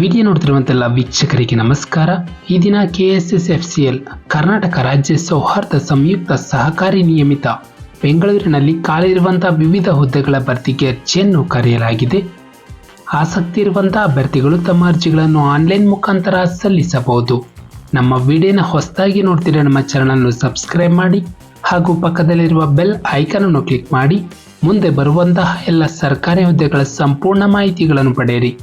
Video ನೋಡ್ತಿರುವಂತೆಲ್ಲ ವೀಕ್ಷಕರಿಗೆ ನಮಸ್ಕಾರ. ಈ ದಿನ K S S F C L Karnataka ರಾಜ್ಯ ಸೌಹಾರ್ದ ಸಂಯುಕ್ತ ಸಹಕಾರಿ ನಿಯಮಿತ ಬೆಂಗಳೂರಿನಲ್ಲಿ ಖಾಲಿರುವಂತಹ ವಿವಿಧ ಹುದ್ದೆಗಳ ಭರ್ತಿಗೆ ಅರ್ಜಿಯನ್ನು ಕರೆಯಲಾಗಿದೆ. ಆಸಕ್ತಿ ಇರುವಂತಹ ಅಭ್ಯರ್ಥಿಗಳು ತಮ್ಮ ಅರ್ಜಿಗಳನ್ನು ಆನ್ಲೈನ್ ಮುಖಾಂತರ ಸಲ್ಲಿಸಬಹುದು. ನಮ್ಮ ವಿಡಿಯೋನ ಹೊಸದಾಗಿ ನೋಡ್ತಿರೋ ನಮ್ಮ ಚಾನಲನ್ನು ಸಬ್ಸ್ಕ್ರೈಬ್ ಮಾಡಿ ಹಾಗೂ ಪಕ್ಕದಲ್ಲಿರುವ ಬೆಲ್ ಐಕಾನ್ ಅನ್ನು ಕ್ಲಿಕ್ ಮಾಡಿ. ಮುಂದೆ ಬರುವಂತಹ ಎಲ್ಲ ಸರ್ಕಾರಿ ಹುದ್ದೆಗಳ ಸಂಪೂರ್ಣ ಮಾಹಿತಿಗಳನ್ನು ಪಡೆಯಿರಿ.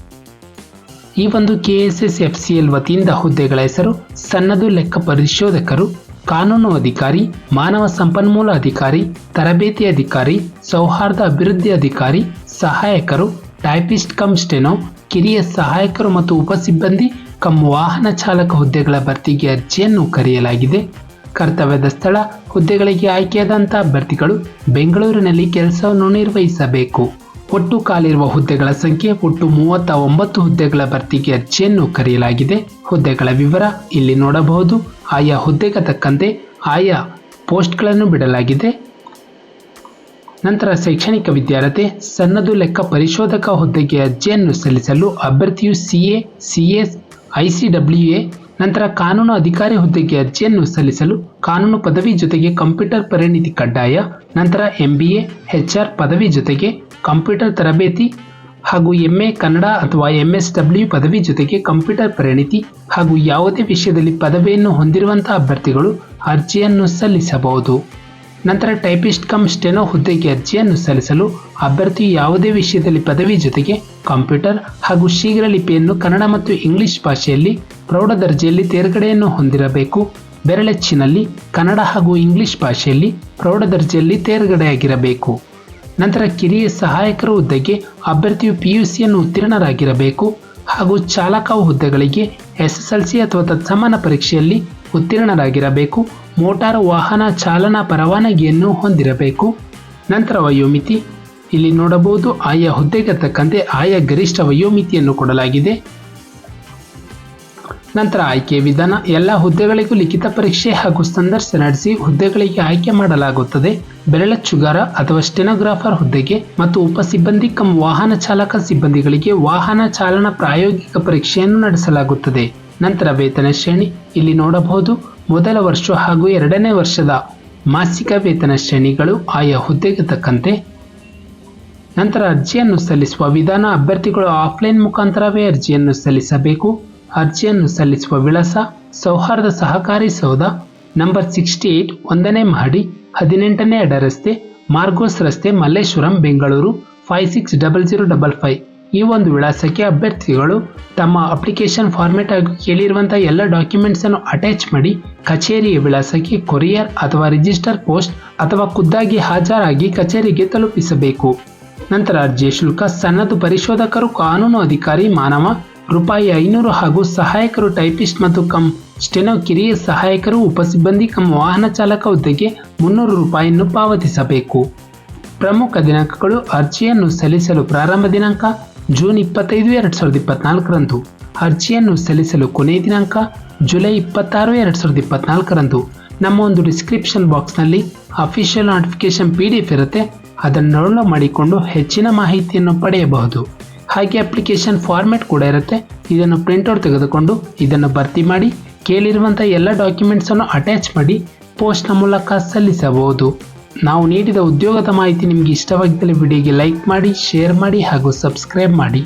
ಈ ಒಂದು K S S F C L ವತಿಯಿಂದ ಹುದ್ದೆಗಳ ಹೆಸರು ಸನ್ನದು ಲೆಕ್ಕ ಪರಿಶೋಧಕರು, ಕಾನೂನು ಅಧಿಕಾರಿ, ಮಾನವ ಸಂಪನ್ಮೂಲ ಅಧಿಕಾರಿ, ತರಬೇತಿ ಅಧಿಕಾರಿ, ಸೌಹಾರ್ದ ಅಭಿವೃದ್ಧಿ ಅಧಿಕಾರಿ, ಸಹಾಯಕರು ಟೈಪಿಸ್ಟ್ ಕಮ್ ಸ್ಟೆನೋ, ಕಿರಿಯ ಸಹಾಯಕರು ಮತ್ತು ಉಪಸಿಬ್ಬಂದಿ ಕಮ್ ವಾಹನ ಚಾಲಕ ಹುದ್ದೆಗಳ ಭರ್ತಿಗೆ ಅರ್ಜಿಯನ್ನು ಕರೆಯಲಾಗಿದೆ. ಕರ್ತವ್ಯದ ಸ್ಥಳ, ಹುದ್ದೆಗಳಿಗೆ ಆಯ್ಕೆಯಾದಂತಹ ಅಭ್ಯರ್ಥಿಗಳು ಬೆಂಗಳೂರಿನಲ್ಲಿ ಕೆಲಸವನ್ನು ನಿರ್ವಹಿಸಬೇಕು. ಒಟ್ಟು ಕಾಲಿರುವ ಹುದ್ದೆಗಳ ಸಂಖ್ಯೆ ಒಟ್ಟು ಮೂವತ್ತ ಒಂಬತ್ತು ಹುದ್ದೆಗಳ ಭರ್ತಿಗೆ ಅರ್ಜಿಯನ್ನು ಕರೆಯಲಾಗಿದೆ. ಹುದ್ದೆಗಳ ವಿವರ ಇಲ್ಲಿ ನೋಡಬಹುದು. ಆಯಾ ಹುದ್ದೆಗೆ ತಕ್ಕಂತೆ ಆಯಾ ಪೋಸ್ಟ್ಗಳನ್ನು ಬಿಡಲಾಗಿದೆ. ನಂತರ ಶೈಕ್ಷಣಿಕ ವಿದ್ಯಾರ್ಥಿ ಸನ್ನದು ಲೆಕ್ಕ ಪರಿಶೋಧಕ ಹುದ್ದೆಗೆ ಅರ್ಜಿಯನ್ನು ಸಲ್ಲಿಸಲು ಅಭ್ಯರ್ಥಿಯು C A, C S, I C W ICWA ನಂತರ ಕಾನೂನು ಅಧಿಕಾರಿ ಹುದ್ದೆಗೆ ಅರ್ಜಿಯನ್ನು ಸಲ್ಲಿಸಲು ಕಾನೂನು ಪದವಿ ಜೊತೆಗೆ ಕಂಪ್ಯೂಟರ್ ಪರಿಣಿತಿ ಕಡ್ಡಾಯ, ನಂತರ ಎಂ ಬಿ ಎ ಆರ್ ಪದವಿ ಜೊತೆಗೆ ಕಂಪ್ಯೂಟರ್ ತರಬೇತಿ ಹಾಗೂ ಎಂ ಎ ಕನ್ನಡ ಅಥವಾ ಎಂ ಎಸ್ ಡಬ್ಲ್ಯೂ ಪದವಿ ಜೊತೆಗೆ ಕಂಪ್ಯೂಟರ್ ಪರಿಣಿತಿ ಹಾಗೂ ಯಾವುದೇ ವಿಷಯದಲ್ಲಿ ಪದವಿಯನ್ನು ಹೊಂದಿರುವಂತಹ ಅಭ್ಯರ್ಥಿಗಳು ಅರ್ಜಿಯನ್ನು ಸಲ್ಲಿಸಬಹುದು. ನಂತರ ಟೈಪಿಸ್ಟ್ ಕಮ್ ಸ್ಟೆನೋ ಹುದ್ದೆಗೆ ಅರ್ಜಿಯನ್ನು ಸಲ್ಲಿಸಲು ಅಭ್ಯರ್ಥಿ ಯಾವುದೇ ವಿಷಯದಲ್ಲಿ ಪದವಿ ಜೊತೆಗೆ ಕಂಪ್ಯೂಟರ್ ಹಾಗೂ ಶೀಘ್ರ ಲಿಪಿಯನ್ನು ಕನ್ನಡ ಮತ್ತು ಇಂಗ್ಲಿಷ್ ಭಾಷೆಯಲ್ಲಿ ಪ್ರೌಢ ದರ್ಜೆಯಲ್ಲಿ ತೇರ್ಗಡೆಯನ್ನು ಹೊಂದಿರಬೇಕು. ಬೆರಳೆಚ್ಚಿನಲ್ಲಿ ಕನ್ನಡ ಹಾಗೂ ಇಂಗ್ಲಿಷ್ ಭಾಷೆಯಲ್ಲಿ ಪ್ರೌಢ ದರ್ಜೆಯಲ್ಲಿ ತೇರ್ಗಡೆಯಾಗಿರಬೇಕು. ನಂತರ ಕಿರಿಯ ಸಹಾಯಕರ ಹುದ್ದೆಗೆ ಅಭ್ಯರ್ಥಿಯು ಪಿ ಯು ಸಿಯನ್ನು ಉತ್ತೀರ್ಣರಾಗಿರಬೇಕು ಹಾಗೂ ಚಾಲಕ ಹುದ್ದೆಗಳಿಗೆ ಎಸ್ ಎಸ್ ಎಲ್ ಸಿ ಅಥವಾ ತತ್ಸಮಾನ ಪರೀಕ್ಷೆಯಲ್ಲಿ ಉತ್ತೀರ್ಣರಾಗಿರಬೇಕು. ಮೋಟಾರು ವಾಹನ ಚಾಲನಾ ಪರವಾನಗಿಯನ್ನು ಹೊಂದಿರಬೇಕು. ನಂತರ ವಯೋಮಿತಿ. ಇಲ್ಲಿ ನೋಡಬಹುದು ಆಯಾ ಹುದ್ದೆಗೆ ತಕ್ಕಂತೆ ಆಯಾ ಗರಿಷ್ಠ ವಯೋಮಿತಿಯನ್ನು ಕೊಡಲಾಗಿದೆ. ನಂತರ ಆಯ್ಕೆ ವಿಧಾನ. ಎಲ್ಲ ಹುದ್ದೆಗಳಿಗೂ ಲಿಖಿತ ಪರೀಕ್ಷೆ ಹಾಗೂ ಸಂದರ್ಶನ ನಡೆಸಿ ಹುದ್ದೆಗಳಿಗೆ ಆಯ್ಕೆ ಮಾಡಲಾಗುತ್ತದೆ. ಬೆರಳಚ್ಚುಗಾರ ಅಥವಾ ಸ್ಟೆನೋಗ್ರಾಫರ್ ಹುದ್ದೆಗೆ ಮತ್ತು ಉಪ ಸಿಬ್ಬಂದಿ ಕಂ ವಾಹನ ಚಾಲಕ ಸಿಬ್ಬಂದಿಗಳಿಗೆ ವಾಹನ ಚಾಲನಾ ಪ್ರಾಯೋಗಿಕ ಪರೀಕ್ಷೆಯನ್ನು ನಡೆಸಲಾಗುತ್ತದೆ. ನಂತರ ವೇತನ ಶ್ರೇಣಿ ಇಲ್ಲಿ ನೋಡಬಹುದು. ಮೊದಲ ವರ್ಷ ಹಾಗೂ ಎರಡನೇ ವರ್ಷದ ಮಾಸಿಕ ವೇತನ ಶ್ರೇಣಿಗಳು ಆಯಾ ಹುದ್ದೆಗೆ ತಕ್ಕಂತೆ. ನಂತರ ಅರ್ಜಿಯನ್ನು ಸಲ್ಲಿಸುವ ವಿಧಾನ ಅಭ್ಯರ್ಥಿಗಳು ಆಫ್ಲೈನ್ ಮುಖಾಂತರವೇ ಅರ್ಜಿಯನ್ನು ಸಲ್ಲಿಸಬೇಕು. ಅರ್ಜಿಯನ್ನು ಸಲ್ಲಿಸುವ ವಿಳಾಸ ಸೌಹಾರ್ದ ಸಹಕಾರಿ ಸೌಧ ನಂಬರ್ ಸಿಕ್ಸ್ಟಿ ಏಟ್ ಒಂದನೇ ಮಹಡಿ ಹದಿನೆಂಟನೇ ಅಡ್ಡ ರಸ್ತೆ ಮಾರ್ಗೋಸ್ ರಸ್ತೆ Malleshwaram Bengaluru five six double zero double five. ಈ ಒಂದು ವಿಳಾಸಕ್ಕೆ ಅಭ್ಯರ್ಥಿಗಳು ತಮ್ಮ ಅಪ್ಲಿಕೇಶನ್ ಫಾರ್ಮೆಟ್ ಆಗಿ ಕೇಳಿರುವಂಥ ಎಲ್ಲ ಡಾಕ್ಯುಮೆಂಟ್ಸ್ ಅನ್ನು ಅಟ್ಯಾಚ್ ಮಾಡಿ ಕಚೇರಿಯ ವಿಳಾಸಕ್ಕೆ ಕೊರಿಯರ್ ಅಥವಾ ರಿಜಿಸ್ಟರ್ ಪೋಸ್ಟ್ ಅಥವಾ ಖುದ್ದಾಗಿ ಹಾಜರಾಗಿ ಕಚೇರಿಗೆ ತಲುಪಿಸಬೇಕು. ನಂತರ ಅರ್ಜಿಯ ಶುಲ್ಕ ಸನ್ನದು ಪರಿಶೋಧಕರು, ಕಾನೂನು ಅಧಿಕಾರಿ, ಮಾನವ, ರೂಪಾಯಿ ಐನೂರು ಹಾಗೂ ಸಹಾಯಕರು ಟೈಪಿಸ್ಟ್ ಮತ್ತು ಕಮ್ ಸ್ಟೆನೋ ಕಿರಿಯ ಸಹಾಯಕರು, ಉಪಸಿಬ್ಬಂದಿ, ಕಂ ವಾಹನ ಚಾಲಕ ಹುದ್ದೆಗೆ ಮುನ್ನೂರು ರೂಪಾಯಿಯನ್ನು ಪಾವತಿಸಬೇಕು. ಪ್ರಮುಖ ದಿನಾಂಕಗಳು ಅರ್ಜಿಯನ್ನು ಸಲ್ಲಿಸಲು ಪ್ರಾರಂಭ ದಿನಾಂಕ ಜೂನ್ ಇಪ್ಪತ್ತೈದು ಎರಡು ಸಾವಿರದ ಇಪ್ಪತ್ನಾಲ್ಕರಂದು ಅರ್ಜಿಯನ್ನು ಸಲ್ಲಿಸಲು ಕೊನೆಯ ದಿನಾಂಕ ಜುಲೈ ಇಪ್ಪತ್ತಾರು ಎರಡು ಸಾವಿರದ ಇಪ್ಪತ್ನಾಲ್ಕರಂದು. ನಮ್ಮ ಒಂದು ಡಿಸ್ಕ್ರಿಪ್ಷನ್ ಬಾಕ್ಸ್ನಲ್ಲಿ official notification P D F ಇರುತ್ತೆ. ಅದನ್ನು ಡೌನ್ಲೋಡ್ ಮಾಡಿಕೊಂಡು ಹೆಚ್ಚಿನ ಮಾಹಿತಿಯನ್ನು ಪಡೆಯಬಹುದು. ಹಾಗೆ ಅಪ್ಲಿಕೇಶನ್ ಫಾರ್ಮೆಟ್ ಕೂಡ ಇರುತ್ತೆ. ಇದನ್ನು ಪ್ರಿಂಟ್ಔಟ್ ತೆಗೆದುಕೊಂಡು ಇದನ್ನು ಭರ್ತಿ ಮಾಡಿ ಕೇಳಿರುವಂಥ ಎಲ್ಲ ಡಾಕ್ಯುಮೆಂಟ್ಸನ್ನು ಅಟ್ಯಾಚ್ ಮಾಡಿ ಪೋಸ್ಟ್ನ ಮೂಲಕ ಸಲ್ಲಿಸಬಹುದು. ನಾವು ನೀಡಿದ ಉದ್ಯೋಗದ ಮಾಹಿತಿ ನಿಮಗೆ ಇಷ್ಟವಾಗಿದ್ದರೆ ವಿಡಿಯೋಗೆ ಲೈಕ್ ಮಾಡಿ ಶೇರ್ ಮಾಡಿ ಹಾಗೂ ಸಬ್ಸ್ಕ್ರೈಬ್ ಮಾಡಿ.